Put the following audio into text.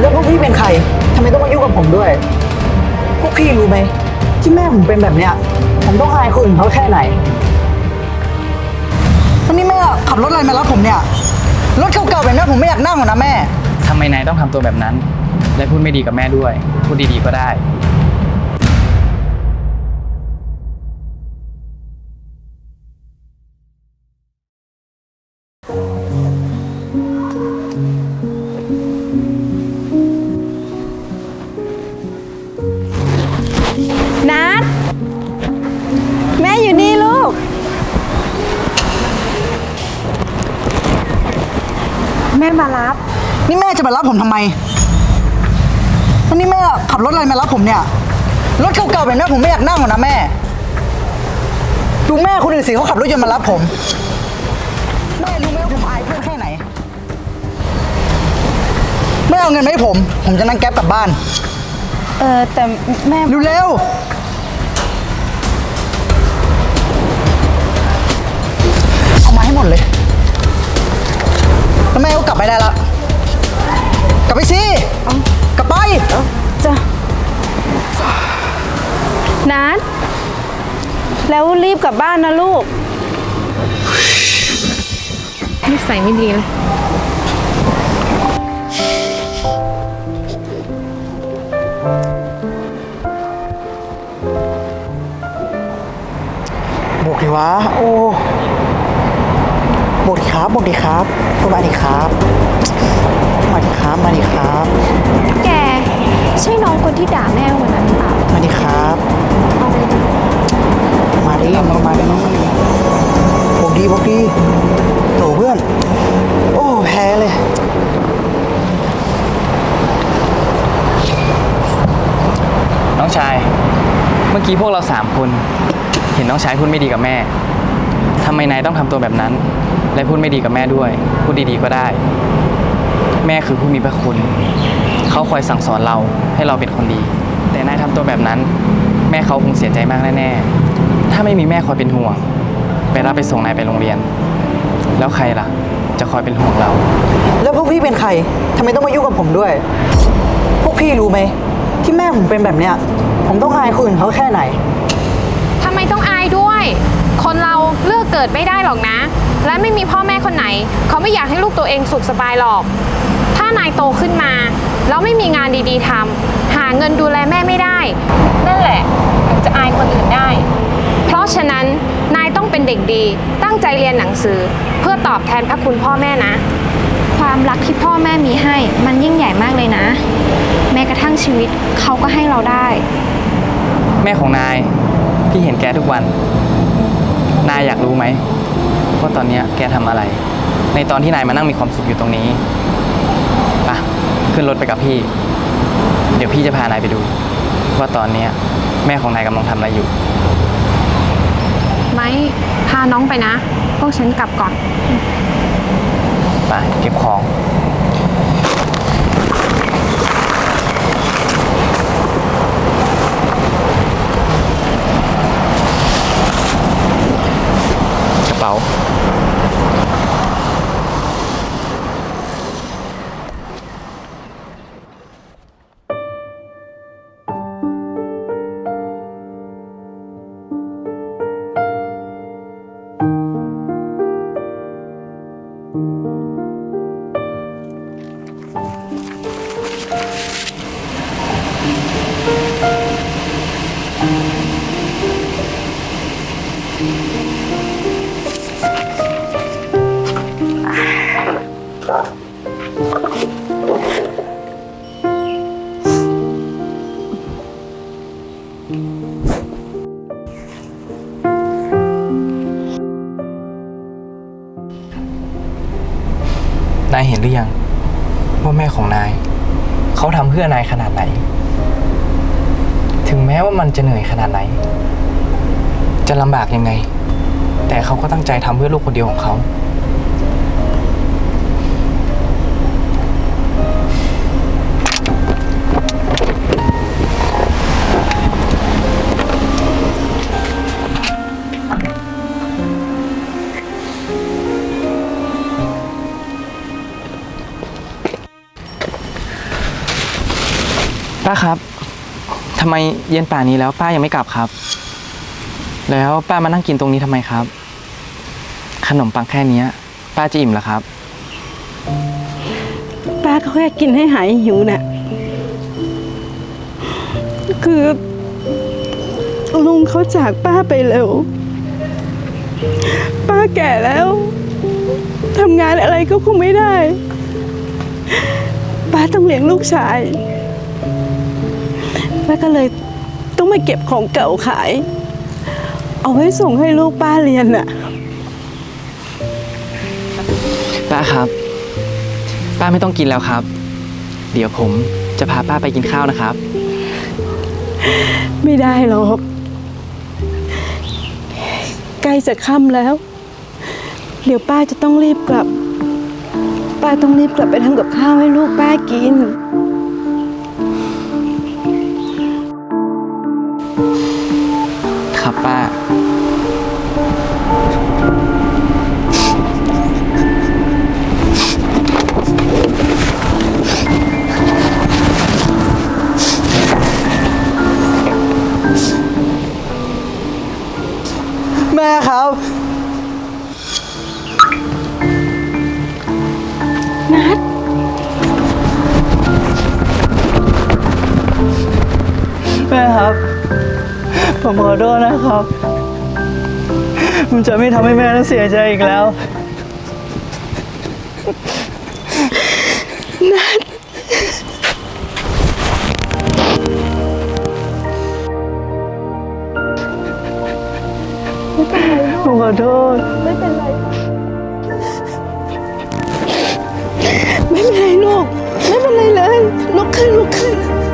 แล้วพวกพี่เป็นใครทำไมต้องมายุ่งกับผมด้วย พวกพี่รู้ไหมที่แม่ผมเป็นแบบเนี้ย ผมต้องอายคนอื่นเขาแค่ไหนวันนี้แม่ขับรถอะไรมารับผมเนี่ย รถเก่าๆแบบนี้ผมไม่อยากนั่งหรอกนะแม่ ทำไมนายต้องทำตัวแบบนั้น และพูดไม่ดีกับแม่ด้วย พูดดีๆก็ได้ นี่แม่จะมารับผมทำไมวันนี้แม่ขับรถอะไรมารับผมเนี่ย รถเก่าๆแบบนี้ผมไม่อยากนั่งหรอกนะแม่ ดูแม่คนอื่นสิเขาขับรถยนต์มารับผม แม่รู้ไหมว่าผมอายเพื่อนแค่ไหน แม่เอาเงินมาให้ผม ผมจะนั่งแก๊ปกลับบ้าน เออแต่แม่เร็วๆ เอามาให้หมดเลย แล้วแม่ก็กลับไปได้ละ กลับไปสิกลับไปจะนัดแล้วรีบกลับบ้านนะลูกนิสัยไม่ดีเลยบอกดีวะ โอ้ บอกดีครับบอกดีครับพูดมาดีครับ มาดีครับ มาดีครับ แก ใช่น้องคนที่ด่าแม่วันนั้นหรือเปล่ามาดีครับ เอาไปดิมาดิมามาดิบอกดีบอกดีโหเพื่อน โอ้แพ้เลย น้องชาย เมื่อกี้พวกเราสามคน เห็นน้องชายพูดไม่ดีกับแม่ทำไมนายต้องทำตัวแบบนั้น และพูดไม่ดีกับแม่ด้วย พูดดีๆก็ได้ แม่คือผู้มีพระคุณ เขาคอยสั่งสอนเราให้เราเป็นคนดี แต่นายทำตัวแบบนั้น แม่เขาคงเสียใจมากแน่ๆถ้าไม่มีแม่คอยเป็นห่วง ไปรับไปส่งนายไปโรงเรียน แล้วใครล่ะ จะคอยเป็นห่วงเรา แล้วพวกพี่เป็นใครทำไมต้องมายุ่งกับผมด้วย พวกพี่รู้ไหม ที่แม่ผมเป็นแบบเนี้ย ผมต้องอายคนอื่นเขาแค่ไหน ทำไมต้องอายด้วย คนเราเลือก เกิดไม่ได้หรอกนะ และไม่มีพ่อแม่คนไหน เขาไม่อยากให้ลูกตัวเองสุขสบายหรอก ถ้านายโตขึ้นมา แล้วไม่มีงานดีๆทำหาเงินดูแลแม่ไม่ได้ นั่นแหละถึงจะอายคนอื่นได้ เพราะฉะนั้นนายต้องเป็นเด็กดี ตั้งใจเรียนหนังสือ เพื่อตอบแทนพระคุณพ่อแม่นะ ความรักที่พ่อแม่มีให้ มันยิ่งใหญ่มากเลยนะ แม้กระทั่งชีวิตเขาก็ให้เราได้ แม่ของนาย พี่เห็นแกทุกวัน นายอยากรู้ไหมว่าตอนเนี้ยแกทำอะไร ในตอนที่นายมานั่งมีความสุขอยู่ตรงนี้ไปะขึ้นรถไปกับพี่ เดี๋ยวพี่จะพานายไปดู ว่าตอนเนี้ยแม่ของนายกำลังทำอะไรอยู่ ไม้พาน้องไปนะ พวกฉันกลับก่อน ไปเก็บของ นายเห็นหรือยัง ว่าแม่ของนาย เขาทำเพื่อนายขนาดไหน ถึงแม้ว่ามันจะเหนื่อยขนาดไหน จะลำบากยังไง แต่เขาก็ตั้งใจทำเพื่อลูกคนเดียวของเขา ครับทำไมเย็นป่านนี้แล้วป้ายังไม่กลับครับ แล้วป้ามานั่งกินตรงนี้ทำไมครับ ขนมปังแค่เนี้ย ป้าจะอิ่มเหรอครับ ป้าก็แค่กินให้หายหิวน่ะ คือ ลุงเขาจากป้าไปเร็ว ป้าแก่แล้วทำงานอะไรก็คงไม่ได้ ป้าต้องเลี้ยงลูกชาย ป้าก็เลยต้องมาเก็บของเก่าขาย เอาไว้ส่งให้ลูกป้าเรียนน่ะ ป้าครับ ป้าไม่ต้องกินแล้วครับ เดี๋ยวผมจะพาป้าไปกินข้าวนะครับ ไม่ได้หรอก ใกล้จะค่ำแล้ว เดี๋ยวป้าจะต้องรีบกลับ ป้าต้องรีบกลับไปทำกับข้าวให้ลูกป้ากิน ครับ ผมขอโทษนะครับ ผมจะไม่ทำให้แม่ต้องเสียใจอีกแล้ว ผมขอโทษ ไม่เป็นไรลูก ไม่เป็นไรเลย ลุกขึ้นลุกขึ้น